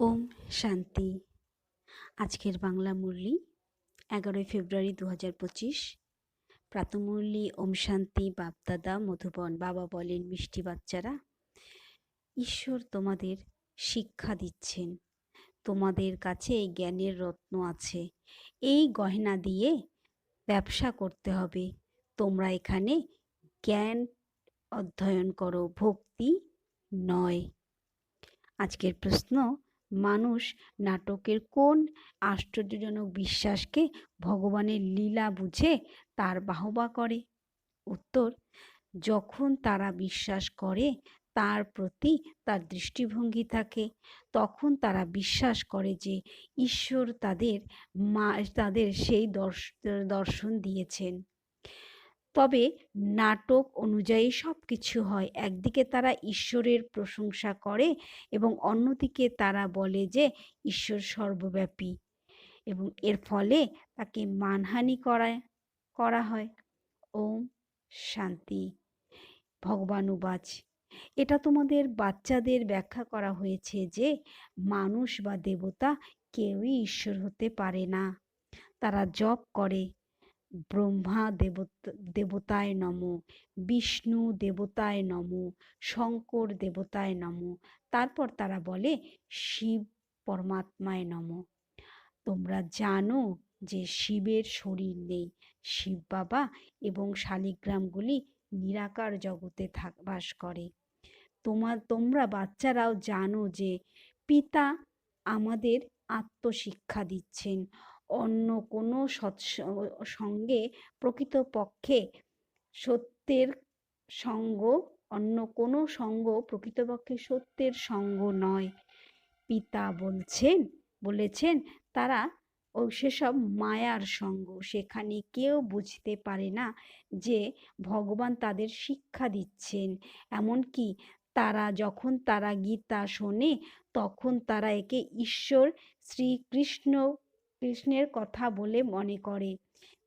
ওম শান্তি। আজকের বাংলা মুরলি, এগারোই ফেব্রুয়ারি দু হাজার পঁচিশ প্রাতমুরলি ওম শান্তি বাপদাদা মধুবন, বাবা বলেন মিষ্টি বাচ্চারা, ঈশ্বর তোমাদের শিক্ষা দিচ্ছেন। তোমাদের কাছে এই জ্ঞানের রত্ন আছে। এই গয়না দিয়ে ব্যবসা করতে হবে। তোমরা এখানে জ্ঞান অধ্যয়ন করো, ভক্তি নয়। আজকের প্রশ্ন মানুষ নাটকের কোন আশ্চর্যজনক বিশ্বাসকে ভগবানের লীলা বুঝে তার বাহবা করে? উত্তর, যখন তারা বিশ্বাস করে, তার প্রতি তার দৃষ্টিভঙ্গি থাকে। তখন তারা বিশ্বাস করে যে ঈশ্বর তাদের মা, তাদের সেই দর্শ, দর্শন দিয়েছেন। তবে নাটক অনুযায়ী সব কিছু হয়। একদিকে তারা ঈশ্বরের প্রশংসা করে এবং অন্যদিকে তারা বলে যে ঈশ্বর সর্বব্যাপী এবং এর ফলে তাকে মানহানি করায় করা হয়। ওম শান্তি। ভগবান উবাচ। এটা তোমাদের বাচ্চাদের ব্যাখ্যা করা হয়েছে যে মানুষ বা দেবতা কেউই ঈশ্বর হতে পারে না। তারা জপ করে ব্রহ্মা দেবতা, দেবতায় নম, বিষ্ণু দেবতায় নম, শঙ্কর দেবতায় নম। তারপর তারা বলে, শিব পরমাত্মায় নম। তোমরা জানো যে শিবের শরীর নেই। শিব বাবা এবং শালিগ্রামগুলি নিরাকার জগতে থাক বাস করে। তোমার তোমরা বাচ্চারাও জানো যে পিতা আমাদের আত্মশিক্ষা দিচ্ছেন। অন্য কোনো সঙ্গে প্রকৃতপক্ষে সত্যের সঙ্গ, অন্য কোনো সঙ্গ প্রকৃতপক্ষে সত্যের সঙ্গ নয়। পিতা বলছেন, বলেছেন তারা, ও সেসব মায়ার সঙ্গ। সেখানে কেউ বুঝতে পারে না যে ভগবান তাদের শিক্ষা দিচ্ছেন। এমনকি তারা যখন তারা গীতা শোনে, তখন তারা একে ঈশ্বর শ্রীকৃষ্ণ কৃষ্ণের কথা বলে মনে করে।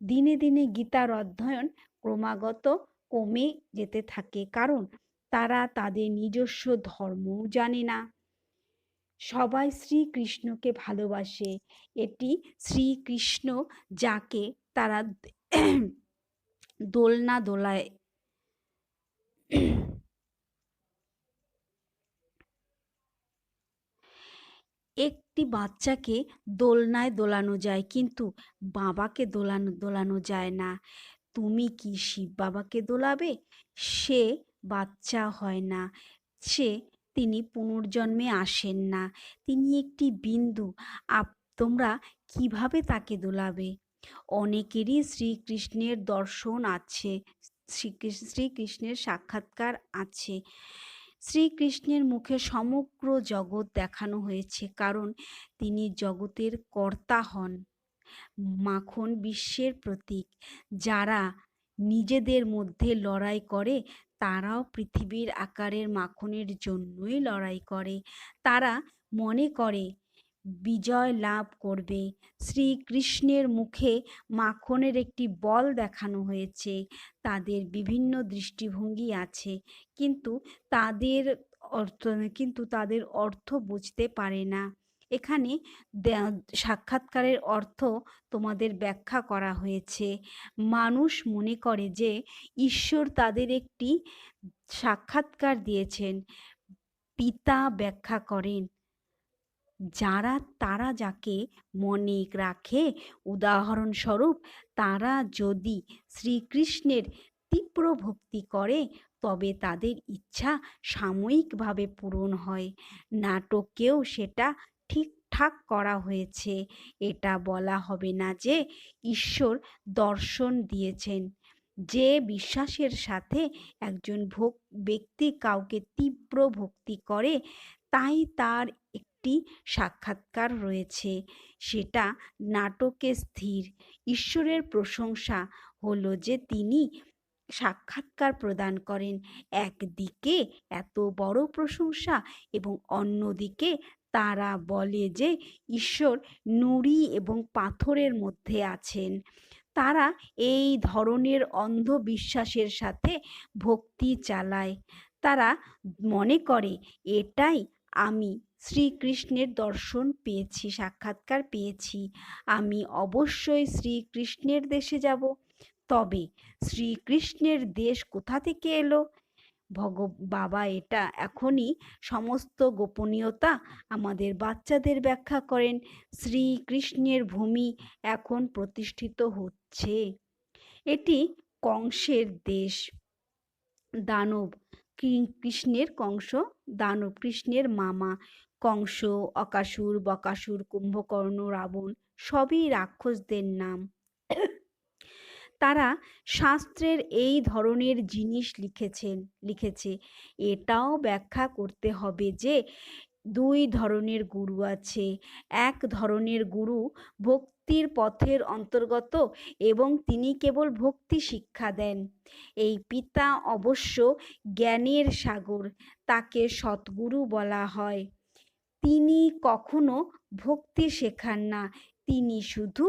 দিনে দিনে গীতার অধ্যয়ন ক্রমাগত কমে যেতে থাকে, কারণ তারা তাদের নিজস্ব ধর্মও জানে না। সবাই শ্রীকৃষ্ণকে ভালোবাসে। এটি শ্রীকৃষ্ণ যাকে তারা দোলনা দোলায় একটি বাচ্চাকে দোলনায় দোলানো যায়, কিন্তু বাবাকে দোলানো দোলানো যায় না। তুমি কি শিব বাবাকে দোলাবে? সে বাচ্চা হয় না। সে, তিনি পুনর্জন্মে আসেন না। তিনি একটি বিন্দু। আপ, তোমরা কীভাবে তাকে দোলাবে? অনেকেরই শ্রীকৃষ্ণের দর্শন আছে শ্রীকৃষ্ণের সাক্ষাৎকার আছে। শ্রীকৃষ্ণের মুখে সমগ্র জগৎ দেখানো হয়েছে, কারণ তিনি জগতের কর্তা হন, মাখন বিশ্বের প্রতীক। যারা নিজেদের মধ্যে লড়াই করে, তারাও পৃথিবীর আকারের মাখনের জন্যই লড়াই করে। তারা মনে করে বিজয় লাভ করবে। শ্রীকৃষ্ণের মুখে মাখনের একটি বল দেখানো হয়েছে। তাদের বিভিন্ন দৃষ্টিভঙ্গি আছে। কিন্তু তাদের অর্থ, কিন্তু তাদের অর্থ বুঝতে পারে না। এখানে সাক্ষাৎকারের অর্থ তোমাদের ব্যাখ্যা করা হয়েছে। মানুষ মনে করে যে ঈশ্বর তাদের একটি সাক্ষাৎকার দিয়েছেন। পিতা ব্যাখ্যা করেন। যারা তারা যাকে মনে রাখে, উদাহরণস্বরূপ তারা যদি শ্রীকৃষ্ণের তীব্র ভক্তি করে, তবে তাদের ইচ্ছা সাময়িকভাবে পূরণ হয়। নাটকেও সেটা ঠিকঠাক করা হয়েছে। এটা বলা হবে না যে ঈশ্বর দর্শন দিয়েছেন। যে বিশ্বাসের সাথে একজন ভোগ, ব্যক্তি কাউকে তীব্র ভক্তি করে, তাই তার একটি সাক্ষাৎকার রয়েছে। সেটা নাটকে স্থির। ঈশ্বরের প্রশংসা হলো যে তিনি সাক্ষাৎকার প্রদান করেন। একদিকে এত বড় প্রশংসা এবং অন্যদিকে তারা বলে যে ঈশ্বর নুড়ি এবং পাথরের মধ্যে আছেন। তারা এই ধরনের অন্ধবিশ্বাসের সাথে ভক্তি চালায়। তারা মনে করে, এটাই আমি শ্রীকৃষ্ণের দর্শন পেয়েছি, সাক্ষাৎকার পেয়েছি। আমি অবশ্যই শ্রীকৃষ্ণের দেশে যাব। তবে শ্রীকৃষ্ণের দেশ কোথা থেকে এলো? ভগ, বাবা, এটা এখনই সমস্ত গোপনীয়তা আমাদের বাচ্চাদের ব্যাখ্যা করেন। শ্রীকৃষ্ণের ভূমি এখন প্রতিষ্ঠিত হচ্ছে। এটি কংসের দেশ। দানব কৃষ্ণের কংস, দানব, কৃষ্ণের মামা। কংস, অকাসুর, বকাসুর, কুম্ভকর্ণ, রাবণ সবই রাক্ষসদের নাম। তারা শাস্ত্রের এই ধরনের জিনিস লিখেছেন, লিখেছে, এটাও ব্যাখ্যা করতে হবে যে দুই ধরনের গুরু আছে। এক ধরনের গুরু ভক্তির পথের অন্তর্গত এবং তিনি কেবল ভক্তি শিক্ষা দেন। এই পিতা অবশ্য জ্ঞানের সাগর, তাকে সৎগুরু বলা হয়। তিনি কখনো ভক্তি শেখান না। তিনি শুধু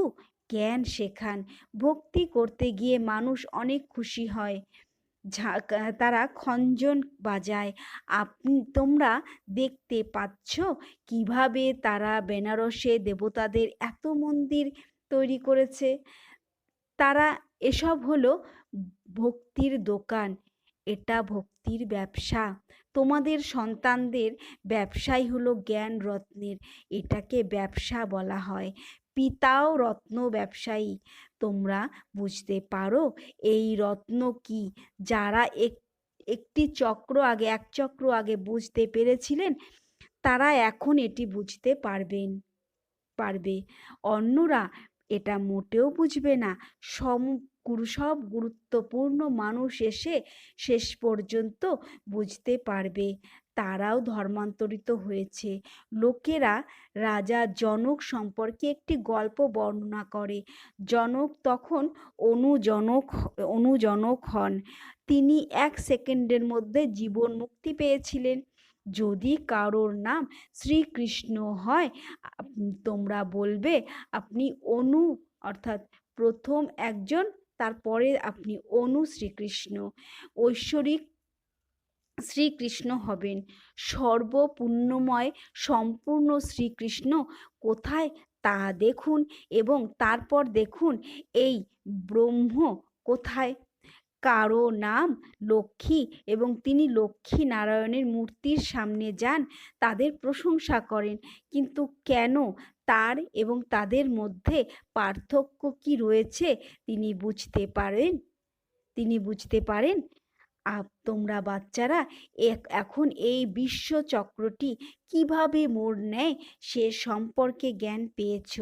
জ্ঞান শেখান। ভক্তি করতে গিয়ে মানুষ অনেক খুশি হয়। তারা খঞ্জন বাজায়। আপনি, তোমরা দেখতে পাচ্ছ কীভাবে তারা বেনারসে দেবতাদের এত মন্দির তৈরি করেছে। তারা, এসব হলো ভক্তির দোকান। এটা ভক্তির ব্যবসা। তোমাদের সন্তানদের ব্যবসাই হলো জ্ঞান রত্নের, এটাকে ব্যবসা বলা হয়। পিতাও রত্ন ব্যবসায়ী, তোমরা বুঝতে পারো এই রত্ন কি? যারা এক, একটি চক্র আগে, এক চক্র আগে বুঝতে পেরেছিলেন, তারা এখন এটি বুঝতে পারবেন, পারবে। অন্যরা এটা মোটেও বুঝবে না। সম সব গুরুত্বপূর্ণ মানুষ এসে শেষ পর্যন্ত বুঝতে পারবে। তারাও ধর্মান্তরিত হয়েছে। লোকেরা রাজা জনক সম্পর্কে একটি গল্প বর্ণনা করে। জনক তখন অনুজনক অনুজনক হন। তিনি এক সেকেন্ডের মধ্যে জীবন মুক্তি পেয়েছিলেন। যদি কারোর নাম শ্রীকৃষ্ণ হয় তোমরা বলবে, আপনি অনু, অর্থাৎ প্রথম একজন তারপরে আপনি অনু শ্রীকৃষ্ণ, ঐশ্বরিক শ্রীকৃষ্ণ হবেন। সর্বপূর্ণময় সম্পূর্ণ শ্রীকৃষ্ণ কোথায়? তা দেখুন এবং তারপর দেখুন, এই ব্রহ্ম কোথায়? কারও নাম লক্ষ্মী এবং তিনি লক্ষ্মী নারায়ণের মূর্তির সামনে যান, তাদের প্রশংসা করেন। কিন্তু কেন তার এবং তাদের মধ্যে পার্থক্য কি রয়েছে তিনি বুঝতে পারেন? তিনি বুঝতে পারেন তোমরা বাচ্চারা এখন এই বিশ্ব চক্রটি কীভাবে মোড় নেয় সে সম্পর্কে জ্ঞান পেয়েছ।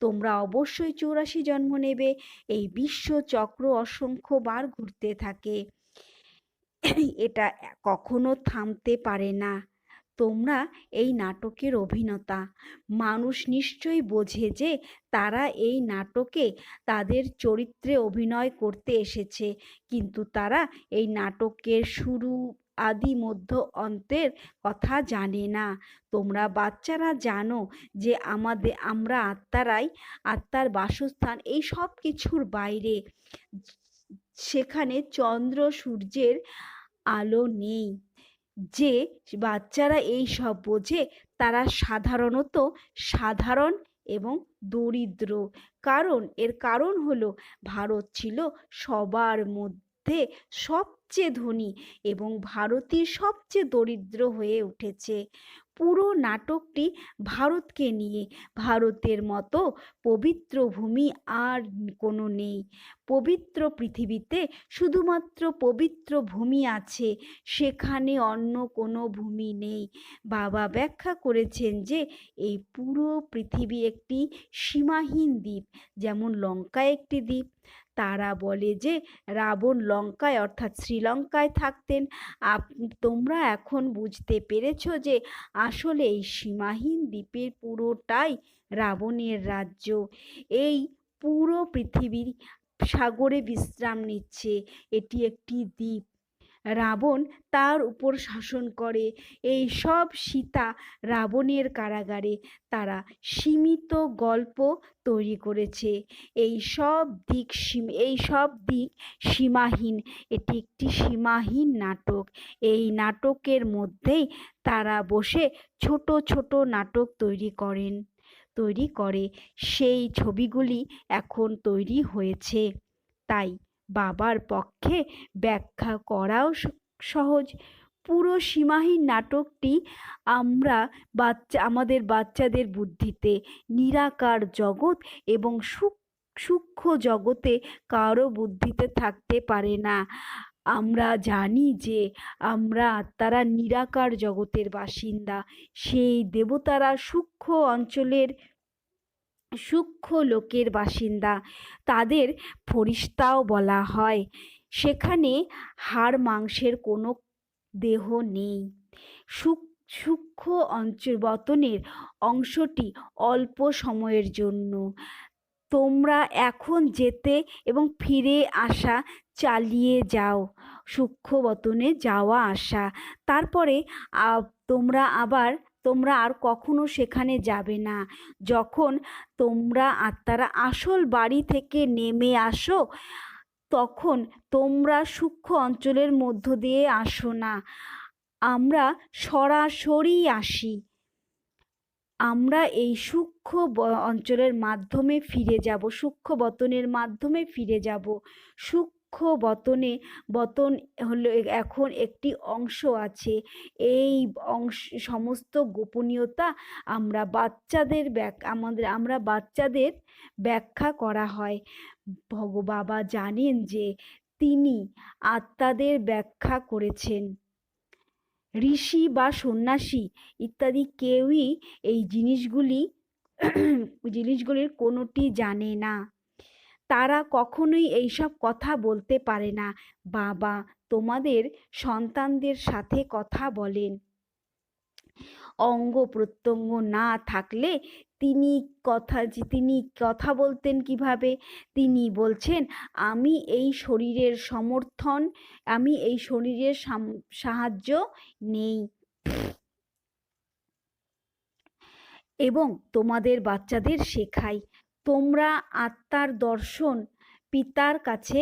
তোমরা অবশ্যই চৌরাশি জন্ম নেবে। এই বিশ্বচক্র অসংখ্যবার ঘুরতে থাকে। এটা কখনো থামতে পারে না। তোমরা এই নাটকের অভিনেতা। মানুষ নিশ্চয়ই বোঝে যে তারা এই নাটকে তাদের চরিত্রে অভিনয় করতে এসেছে। কিন্তু তারা এই নাটকের শুরু আদি মধ্য অন্তের কথা জানে না। তোমরা বাচ্চারা জানো যে আমাদের আমরা আত্মারাই, আত্মার বাসস্থান এই সব কিছুর বাইরে। সেখানে চন্দ্র সূর্যের আলো নেই। যে বাচ্চারা এই সব বোঝে, তারা সাধারণত সাধারণ এবং দরিদ্র। কারণ, এর কারণ হলো ভারত ছিল সবার মধ্যে সবচেয়ে ধনী এবং ভারতই সবচেয়ে দরিদ্র হয়ে উঠেছে। পুরো নাটকটি ভারতকে নিয়ে। ভারতের মতো পবিত্র ভূমি আর কোনো নেই। পবিত্র পৃথিবীতে শুধুমাত্র পবিত্র ভূমি আছে, সেখানে অন্য কোনো ভূমি নেই। বাবা ব্যাখ্যা করেছেন যে, এই পুরো পৃথিবী একটি সীমাহীন দ্বীপ, যেমন লঙ্কা একটি দ্বীপ। তারা বলে যে, রাবণ লঙ্কায় অর্থাৎ শ্রীলঙ্কায় থাকতেন। আপ, তোমরা এখন বুঝতে পেরেছ যে, আসলে এই সীমাহীন দ্বীপের পুরোটাই রাবণের রাজ্য। এই পুরো পৃথিবীর সাগরে বিশ্রাম নিচ্ছে। এটি একটি দ্বীপ। রাবণ তার উপর শাসন করে। এই সব সীতা রাবণের কারাগারে তারা সীমিত গল্প তৈরি করেছে। এই সব দিক এই সব দিক সীমাহীন। এটি একটি সীমাহীন নাটক। এই নাটকের মধ্যেই তারা বসে ছোট ছোট নাটক তৈরি করেন, তৈরি করে। সেই ছবিগুলি এখন তৈরি হয়েছে। তাই বাবার পক্ষে ব্যাখ্যা করাও সহজ। পুরো সীমাহীন নাটকটি আমরা বাচ্চা, আমাদের বাচ্চাদের বুদ্ধিতে নিরাকার জগৎ এবং সূক- সূক্ষ্ম জগতে কারও বুদ্ধিতে থাকতে পারে না। আমরা জানি যে আমরা তারা নিরাকার জগতের বাসিন্দা। সেই দেবতারা সূক্ষ্ম অঞ্চলের সূক্ষ্ম লোকের বাসিন্দা। তাদের ফরিস্তাও বলা হয়। সেখানে হাড় মাংসের কোনো দেহ নেই। সূক্ষ্ম অঞ্চল বতনের অংশটি অল্প সময়ের জন্য। তোমরা এখন যেতে এবং ফিরে আসা, চালিয়ে যাও। সূক্ষ্ম বতনে যাওয়া আসা। তারপরে তোমরা আবার তোমরা আর কখনো সেখানে যাবে না। যখন তোমরা আত্মারা আসল বাড়ি থেকে নেমে আসো, তখন তোমরা সূক্ষ্ম অঞ্চলের মধ্য দিয়ে আসো না। আমরা সরাসরি আসি। আমরা এই সূক্ষ্ম অঞ্চলের মাধ্যমে ফিরে যাব, সূক্ষ্ম বতনের মাধ্যমে ফিরে যাব। সূক্ষ্ম বতনে, বতন হলো এখন একটি অংশ আছে। এই অংশ, সমস্ত গোপনীয়তা আমরা বাচ্চাদের ব্যাক, আমাদের, আমরা বাচ্চাদের ব্যাখ্যা করা হয়। ভগ বাবা জানেন যে তিনি আত্মাদের ব্যাখ্যা করেছেন। ঋষি বা সন্ন্যাসী ইত্যাদি কেউই এই জিনিসগুলি, জিনিসগুলির কোনোটি জানে না। তারা কখনোই এইসব কথা বলতে পারে না। বাবা, তোমাদের সন্তানদের সাথে কথা বলেন। অঙ্গ প্রত্যঙ্গ না থাকলে তিনি কথা তিনি কথা বলতেন কীভাবে? তিনি বলছেন, আমি এই শরীরের সমর্থন, আমি এই শরীরের সাহায্য নেই। এবং তোমাদের বাচ্চাদের শেখাই। তোমরা আত্মার দর্শন পিতার কাছে,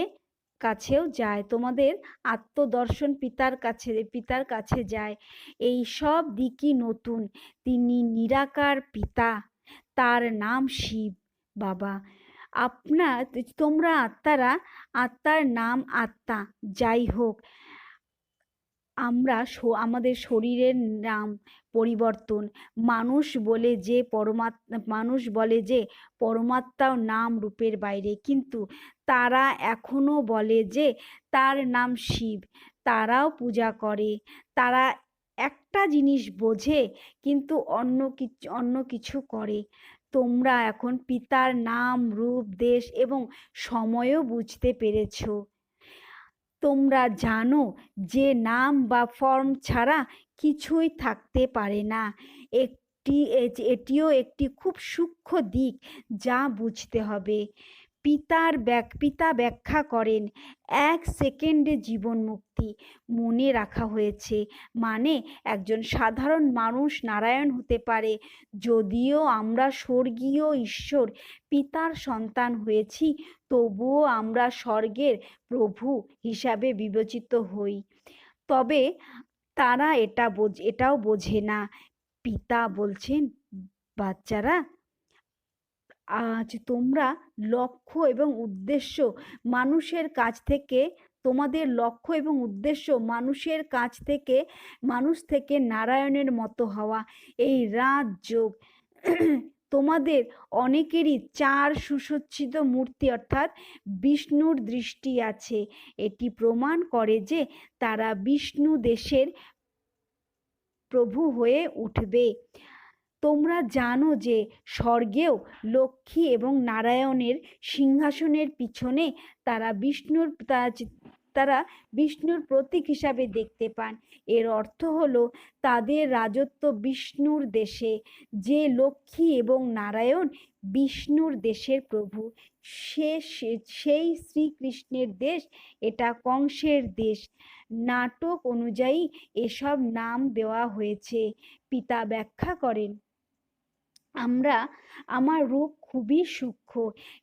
কাছেও যায়। তোমাদের আত্মদর্শন পিতার কাছে পিতার কাছে যায়। এই সব দিকই নতুন। তিনি নিরাকার পিতা। তার নাম শিব বাবা। আপনার, তোমরা আত্মারা, আত্মার নাম আত্মা। যাই হোক আমরা আমাদের শরীরের নাম পরিবর্তন। মানুষ বলে যে পরমাত্মা মানুষ বলে যে পরমাত্মাও নাম রূপের বাইরে। কিন্তু তারা এখনও বলে যে তার নাম শিব। তারাও পূজা করে। তারা একটা জিনিস বোঝে কিন্তু অন্য কিছু অন্য কিছু করে। তোমরা এখন পিতার নাম, রূপ, দেশ এবং সময়ও বুঝতে পেরেছ। তোমরা জানো যে নাম বা ফর্ম ছাড়া কিছুই থাকতে পারে না। একটি এটিও একটি খুব সূক্ষ্ম দিক যা বুঝতে হবে। পিতার ব্যাক, পিতা ব্যাখ্যা করেন, এক সেকেন্ডে জীবন মুক্তি মনে রাখা হয়েছে। মানে একজন সাধারণ মানুষ নারায়ণ হতে পারে, যদিও আমরা স্বর্গীয় ঈশ্বর, পিতার সন্তান হয়েছি, তবুও আমরা স্বর্গের প্রভু হিসাবে বিবেচিত হই। তবে তারা এটা বোঝ, এটাও বোঝে না। পিতা বলছেন, বাচ্চারা আজ তোমরা লক্ষ্য এবং উদ্দেশ্য মানুষের কাছ থেকে, তোমাদের লক্ষ্য এবং উদ্দেশ্য মানুষের কাছ থেকে, মানুষ থেকে নারায়ণের মতো হওয়া। এই রাত যোগ। তোমাদের অনেকেরই চার সুসজ্জিত মূর্তি অর্থাৎ বিষ্ণুর দৃষ্টি আছে। এটি প্রমাণ করে যে তারা বিষ্ণু দেশের প্রভু হয়ে উঠবে। তোমরা জানো যে স্বর্গেও লক্ষ্মী এবং নারায়ণের সিংহাসনের পিছনে তারা বিষ্ণুর তারা বিষ্ণুর প্রতীক হিসাবে দেখতে পান। এর অর্থ হলো তাদের রাজত্ব বিষ্ণুর দেশে, যে লক্ষ্মী এবং নারায়ণ বিষ্ণুর দেশের প্রভু। সে- সেই শ্রীকৃষ্ণের দেশ, এটা কংসের দেশ। নাটক অনুযায়ী এসব নাম দেওয়া হয়েছে। পিতা ব্যাখ্যা করেন আমরা, আমার রূপ খুবই সূক্ষ্ম,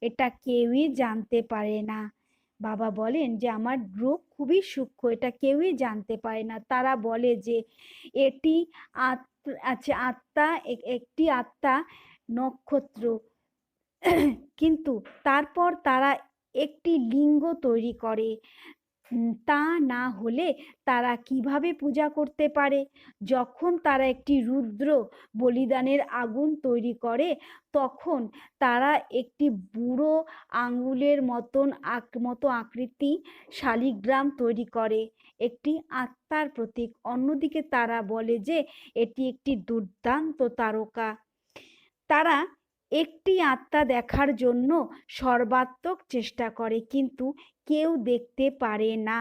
এটা কেউই জানতে পারে না। বাবা বলেন যে, আমার রূপ খুবই সূক্ষ্ম, এটা কেউই জানতে পারে না। তারা বলে যে, এটি আছে আত্মা একটি আত্মা নক্ষত্র। কিন্তু তারপর তারা একটি লিঙ্গ তৈরি করে। তা না হলে তারা কীভাবে পূজা করতে পারে? যখন তারা একটি রুদ্র বলিদানের আগুন তৈরি করে, তখন তারা একটি বুড়ো আঙ্গুলের মতন আক, মতো আকৃতি শালিগ্রাম তৈরি করে। একটি আত্মার প্রতীক। অন্যদিকে তারা বলে যে, এটি একটি দুর্দান্ত তারকা। তারা একটি আত্মা দেখার জন্য সর্বাত্মক চেষ্টা করে, কিন্তু কেউ দেখতে পারে না।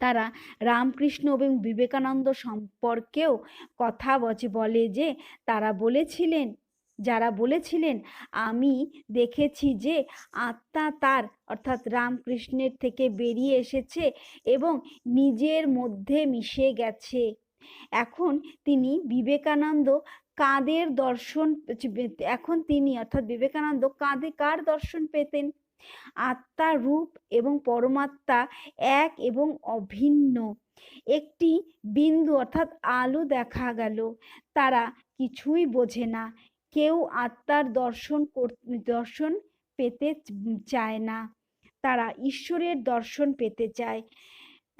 তারা রামকৃষ্ণ এবং বিবেকানন্দ সম্পর্কেও কথা বচে বলে যে তারা বলেছিলেন, যারা বলেছিলেন, আমি দেখেছি যে আত্মা তার, অর্থাৎ রামকৃষ্ণের থেকে বেরিয়ে এসেছে এবং নিজের মধ্যে মিশে গেছে। এখন তিনি বিবেকানন্দ কাদের দর্শন এখন তিনি অর্থাৎ বিবেকানন্দ কাঁদে কার দর্শন পেতেন? আত্মা, রূপ এবং পরমাত্মা এক এবং অভিন্ন। একটি বিন্দু অর্থাৎ আলো দেখা গেল। তারা কিছুই বোঝে না। কেউ আত্মার দর্শন দর্শন পেতে চায় না। তারা ঈশ্বরের দর্শন পেতে চায়।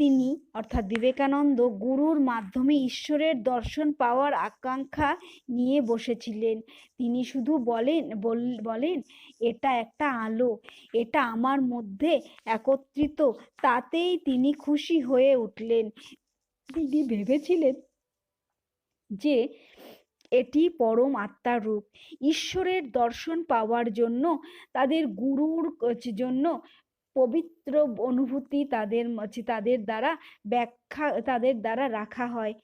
তিনি, অর্থাৎ বিবেকানন্দ, গুরুর মাধ্যমে ঈশ্বরের দর্শন পাওয়ার আকাঙ্ক্ষা নিয়ে বসেছিলেন। তিনি শুধু বলেন বলেন, এটা একটা আলো, এটা আমার মধ্যে একত্রিত, তাতেই তিনি খুশি হয়ে উঠলেন। তিনি ভেবেছিলেন যে এটি পরম আত্মার রূপ। ঈশ্বরের দর্শন পাওয়ার জন্য, তাদের গুরুর জন্য পবিত্র অনুভূতি তাদের তাদের দ্বারা ব্যাখ্যা, তাদের দ্বারা রাখা হয়।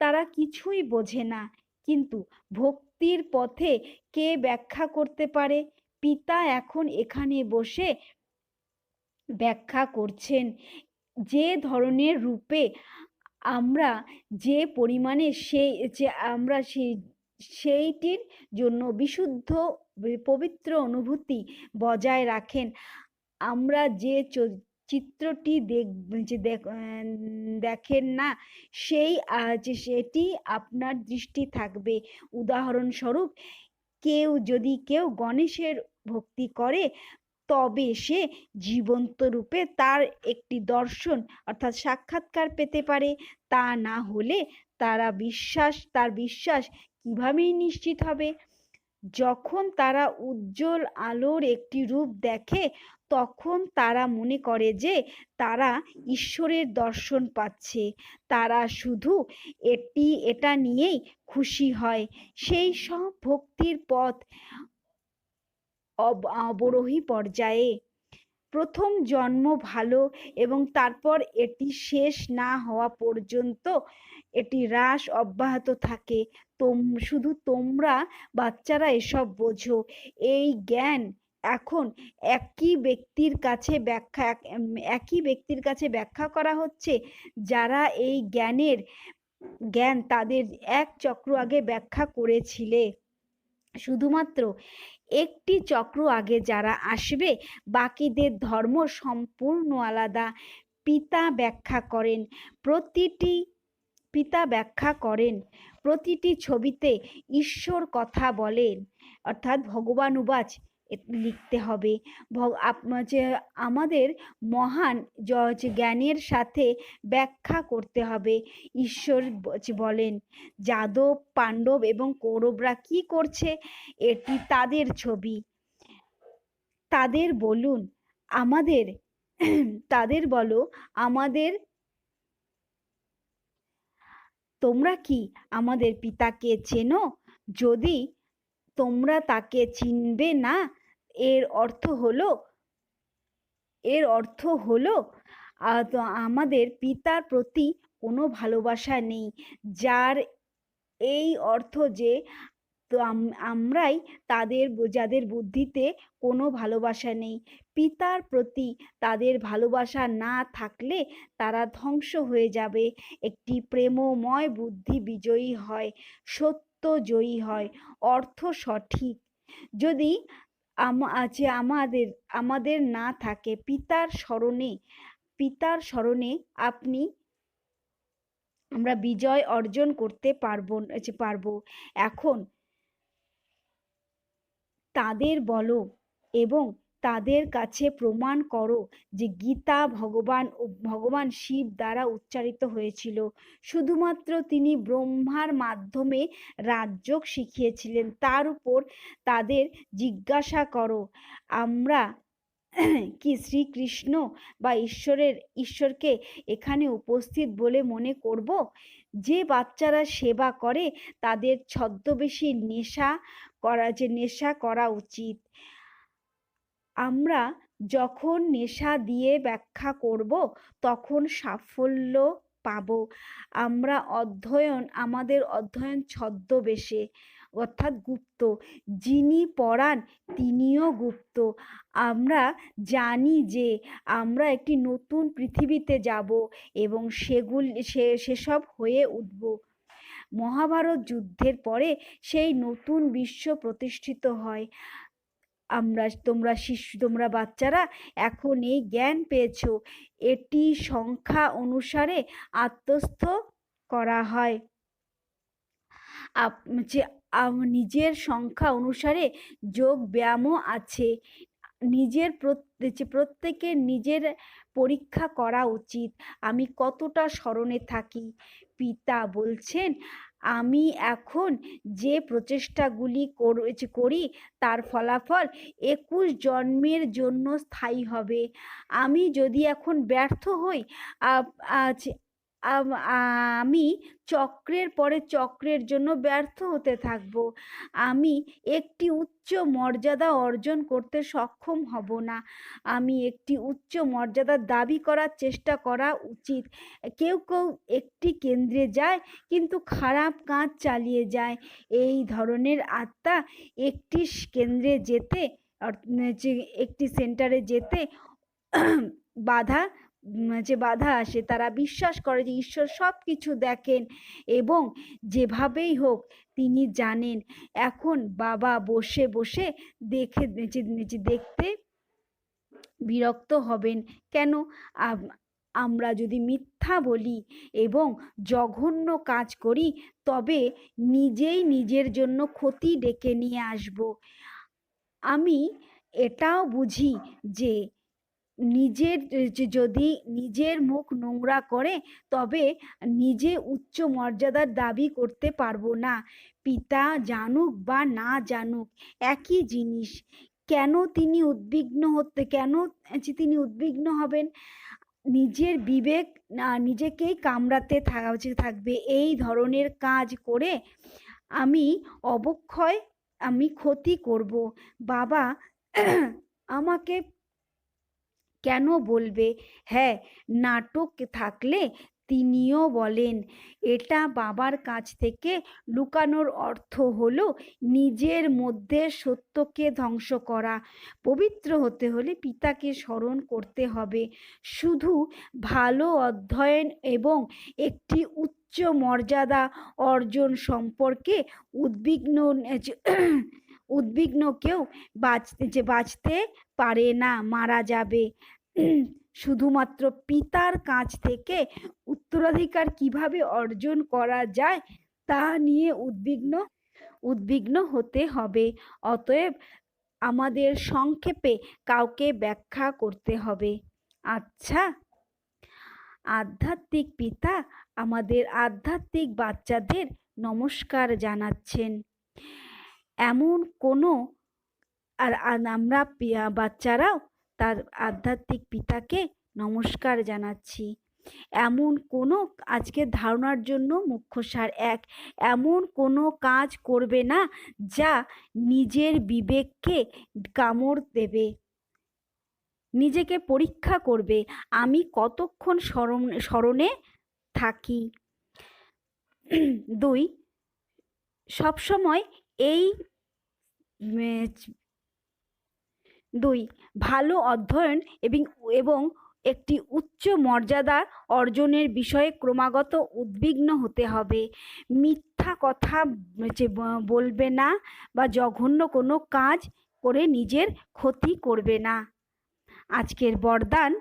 তারা কিছুই বোঝে না, কিন্তু ভক্তির পথে কে ব্যাখ্যা করতে পারে? পিতা এখন এখানে বসে ব্যাখ্যা করছেন, যে ধরনের রূপে আমরা যে পরিমাণে সেই যে আমরা সেই সেইটির জন্য বিশুদ্ধ, পবিত্র অনুভূতি বজায় রাখেন। আমরা যে চিত্রটি যে দেখেন না, সেই সেটি আপনার দৃষ্টি থাকবে। উদাহরণস্বরূপ, কেউ যদি কেউ গণেশের ভক্তি করে, তবে সে জীবন্ত রূপে তার একটি দর্শন, অর্থাৎ সাক্ষাৎকার পেতে পারে। তা না হলে তারা বিশ্বাস, তার বিশ্বাস কিভাবেই নিশ্চিত হবে? যখন তারা উজ্জ্বল আলোর একটি রূপ দেখে তখন তারা মনে করে যে তারা ঈশ্বরের দর্শন পাচ্ছে। তারা শুধু এটি, এটা নিয়েই খুশি হয়। সেই সব ভক্তির পথ অবরোহী পর্যায়ে। প্রথম জন্ম ভালো এবং তারপর এটি শেষ না হওয়া পর্যন্ত এটি হ্রাস অব্যাহত থাকে। তোম, শুধু তোমরা বাচ্চারা এসব বোঝো। এই জ্ঞান এখন একই ব্যক্তির কাছে ব্যাখ্যা একই ব্যক্তির কাছে ব্যাখ্যা করা হচ্ছে যারা এই জ্ঞানের, জ্ঞান তাদের এক চক্র আগে ব্যাখ্যা করেছিলে। শুধুমাত্র একটি চক্র আগে যারা আসবে, বাকিদের ধর্ম সম্পূর্ণ আলাদা। পিতা ব্যাখ্যা করেন, প্রতিটি পিতা ব্যাখ্যা করেন, প্রতিটি ছবিতে ঈশ্বর কথা বলেন, অর্থাৎ ভগবান উবাচ লিখতে হবে। যে আমাদের মহান জ্ঞানের সাথে ব্যাখ্যা করতে হবে। ঈশ্বর বলেন, যাদব, পাণ্ডব এবং কৌরবরা কি করছে? এটি তাদের ছবি। তাদের বলুন, আমাদের, তাদের বলো, আমাদের, তোমরা কি আমাদের পিতাকে চেনো? যদি তোমরা তাকে চিনবে না এর অর্থ হলো, এর অর্থ হলো আমাদের পিতার প্রতি কোনো ভালোবাসা নেই। যার এই অর্থ যে, তো আমরাই তাদের যাদের বুদ্ধিতে কোনো ভালোবাসা নেই। পিতার প্রতি তাদের ভালোবাসা না থাকলে তারা ধ্বংস হয়ে যাবে। একটি প্রেমময় বুদ্ধি বিজয়ী হয়, সত্য জয়ী হয়, অর্থ সঠিক। যদি আছে আমাদের আমাদের না থাকে, পিতার স্মরণে পিতার স্মরণে আপনি আমরা বিজয় অর্জন করতে পারব পারব। এখন তাদের বলো এবং তাদের কাছে প্রমাণ করো যে গীতা ভগবান ও ভগবান শিব দ্বারা উচ্চারিত হয়েছিল। শুধুমাত্র তিনি ব্রহ্মার মাধ্যমে রাজযোগ শিখিয়েছিলেন, তার উপর তাদের জিজ্ঞাসা করো, আমরা কি শ্রীকৃষ্ণ বা ঈশ্বরের, ঈশ্বরকে এখানে উপস্থিত বলে মনে করব? যে বাচ্চারা সেবা করে, তাদের ছদ্মবেশী নেশা করা, যে নেশা করা উচিত। আমরা যখন নেশা দিয়ে ব্যাখ্যা করব, তখন সাফল্য পাব। আমরা অধ্যয়ন, আমাদের অধ্যয়ন ছদ্মবেশে, অর্থাৎ গুপ্ত। যিনি পড়ান, তিনিও গুপ্ত। আমরা জানি যে আমরা একটি নতুন পৃথিবীতে যাব এবং সেগুলি, সে, সেসব হয়ে উঠব। মহাভারত যুদ্ধের পরে সেই নতুন বিশ্ব প্রতিষ্ঠিত হয়। আমরা তোমরা শিশু, তোমরা বাচ্চারা এখন এই জ্ঞান পেয়েছ। এটি সংখ্যা অনুসারে আত্মস্থ করা হয়। যে নিজের সংখ্যা অনুসারে যোগ ব্যায়ামও আছে। নিজের প্রত্যেকের নিজের পরীক্ষা করা উচিত। আমি কতটা স্মরণে থাকি? পিতা বলছেন আমি এখন যে প্রচেষ্টাগুলি কর- করি তার ফলাফল একুশ জন্মের জন্য স্থায়ী হবে। আমি যদি এখন ব্যর্থ হই আম- চক্রের পরে চক্রের জন্য ব্যর্থ হতে থাকব। আমি একটি উচ্চ মর্যাদা অর্জন করতে সক্ষম হব না। আমি একটি উচ্চ মর্যাদার দাবি করার চেষ্টা করা উচিত। কেউ কেউ একটি কেন্দ্রে যায় কিন্তু খারাপ কাজ চালিয়ে যায়। এই ধরনের আত্মা একটি কেন্দ্রে যেতে একটি সেন্টারে যেতে বাধা যে বাধা আসে, তারা বিশ্বাস করে যে ঈশ্বর সব কিছু দেখেন এবং যেভাবেই হোক তিনি জানেন। এখন বাবা বসে বসে দেখে দেখতে বিরক্ত হবেন কেন? আমরা যদি মিথ্যা বলি এবং জঘন্য কাজ করি, তবে নিজেই নিজের জন্য ক্ষতি ডেকে নিয়ে আসব। আমি এটাও বুঝি যে নিজের যদি নিজের মুখ নোংরা করে, তবে নিজে উচ্চ মর্যাদার দাবি করতে পারব না। পিতা জানুক বা না জানুক, একই জিনিস। কেন তিনি উদ্বিগ্ন হতে, কেন তিনি উদ্বিগ্ন হবেন? নিজের বিবেক, না, নিজেকেই কামড়াতে থাকা উচিত থাকবে। এই ধরনের কাজ করে আমি অবক্ষয়, আমি ক্ষতি করব। বাবা, আমাকে কেন বলবে? হ্যাঁ নাটক থাকলে তিনিও বলেন, এটা বাবার কাছ থেকে লুকানোর অর্থ হলো নিজের মধ্যে সত্যকে ধ্বংস করা। পবিত্র হতে হলে পিতাকে স্মরণ করতে হবে। শুধু ভালো অধ্যয়ন এবং একটি উচ্চ মর্যাদা অর্জন সম্পর্কে উদ্বিগ্ন উদ্বিগ্ন কেউ বাঁচতে, যে বাঁচতে পারে না, মারা যাবে। শুধুমাত্র পিতার কাছ থেকে উত্তরাধিকার কীভাবে অর্জন করা যায়, তা নিয়ে উদ্বিগ্ন উদ্বিগ্ন হতে হবে। অতএব আমাদের সংক্ষেপে কাউকে ব্যাখ্যা করতে হবে। আচ্ছা আধ্যাত্মিক পিতা আমাদের আধ্যাত্মিক বাচ্চাদের নমস্কার জানাচ্ছেন। এমন কোনো আর আমরা বাচ্চারাও তার আধ্যাত্মিক পিতাকে নমস্কার জানাচ্ছি। এমন কোনো আজকে ধারণার জন্য মুখ্য সার এক, এমন কোনো কাজ করবে না যা নিজের বিবেককে কামড় দেবে। নিজেকে পরীক্ষা করবে। আমি কতক্ষণ স্মরণ, স্মরণে থাকি? দুই, সবসময় এই দুই, ভালো অধ্যয়ন এবং এবং একটি উচ্চ মর্যাদা অর্জনের বিষয়ে ক্রমাগত উদ্বিগ্ন হতে হবে। মিথ্যা কথা বলবে না বা জঘন্য কোনো কাজ করে নিজের ক্ষতি করবে না। আজকের বরদান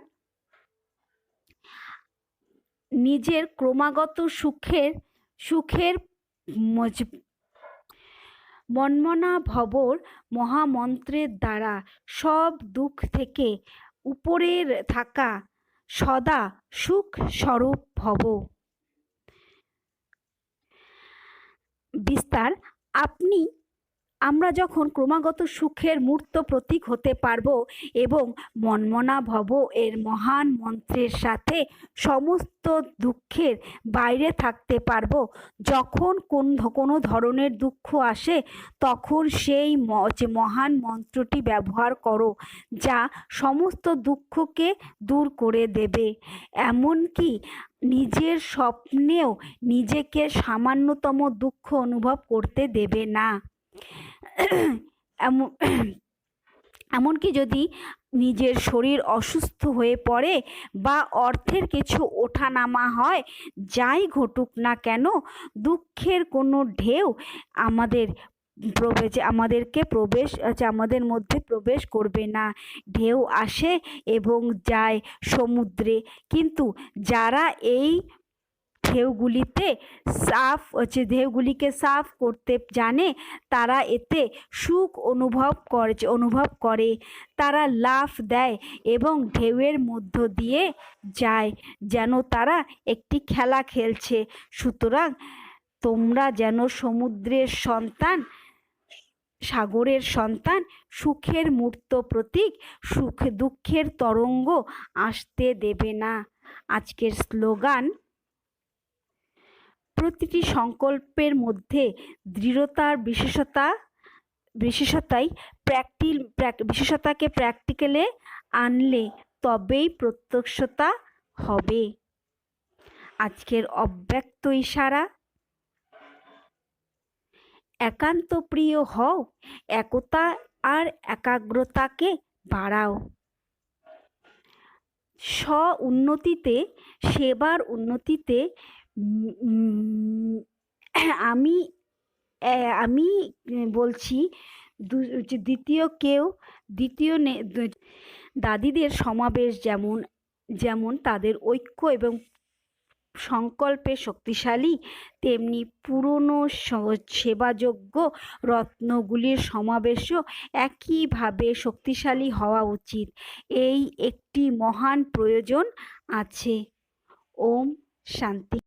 নিজের ক্রমাগত সুখের সুখের মন্মনা ভবর মহামন্ত্রের দ্বারা সব দুঃখ থেকে উপরের থাকা সদা সুখ স্বরূপ ভব। বিস্তার, আপনি আমরা যখন ক্রমাগত সুখের মূর্ত প্রতীক হতে পারব এবং মনমনা ভব এর মহান মন্ত্রের সাথে সমস্ত দুঃখের বাইরে থাকতে পারব, যখন কোন কোনো ধরনের দুঃখ আসে, তখন সেই মহান মন্ত্রটি ব্যবহার করো, যা সমস্ত দুঃখকে দূর করে দেবে। এমনকি নিজের স্বপ্নেও নিজেকে সামান্যতম দুঃখ অনুভব করতে দেবে না। এমন, এমনকি যদি নিজের শরীর অসুস্থ হয়ে পড়ে বা অর্থের কিছু ওঠানামা হয়, যাই ঘটুক না কেন, দুঃখের কোনো ঢেউ আমাদের প্রবেশ, আমাদেরকে প্রবেশ আছে আমাদের মধ্যে প্রবেশ করবে না। ঢেউ আসে এবং যায় সমুদ্রে। কিন্তু যারা এই ঢেউগুলিতে সাফ, হচ্ছে ঢেউগুলিকে সাফ করতে জানে, তারা এতে সুখ অনুভব করে অনুভব করে। তারা লাফ দেয় এবং ঢেউয়ের মধ্য দিয়ে যায় যেন তারা একটি খেলা খেলছে। সুতরাং তোমরা যেন সমুদ্রের সন্তান, সাগরের সন্তান, সুখের মূর্ত প্রতীক, সুখ দুঃখের তরঙ্গ আসতে দেবে না। আজকের স্লোগান প্রতিটি সংকল্পের মধ্যে দৃঢ়তার বিশেষতা, বিশেষতাই প্র্যাকটিল বিশেষতাকে প্র্যাকটিক্যালে আনলে তবেই প্রত্যক্ষতা হবে। আজকের অব্যক্ত ইশারা। একান্ত প্রিয় হও, একতা আর একাগ্রতাকে বাড়াও। স্ব উন্নতিতে সেবার উন্নতিতে আমি আমি বলছি দ্বিতীয় কেউ, দ্বিতীয় দাদিদের সমাবেশ যেমন যেমন তাদের ঐক্য এবং সংকল্পে শক্তিশালী, তেমনি পুরনো সেবাযোগ্য রত্নগুলির সমাবেশও একইভাবে শক্তিশালী হওয়া উচিত। এই একটি মহান প্রয়োজন আছে। ওম শান্তি।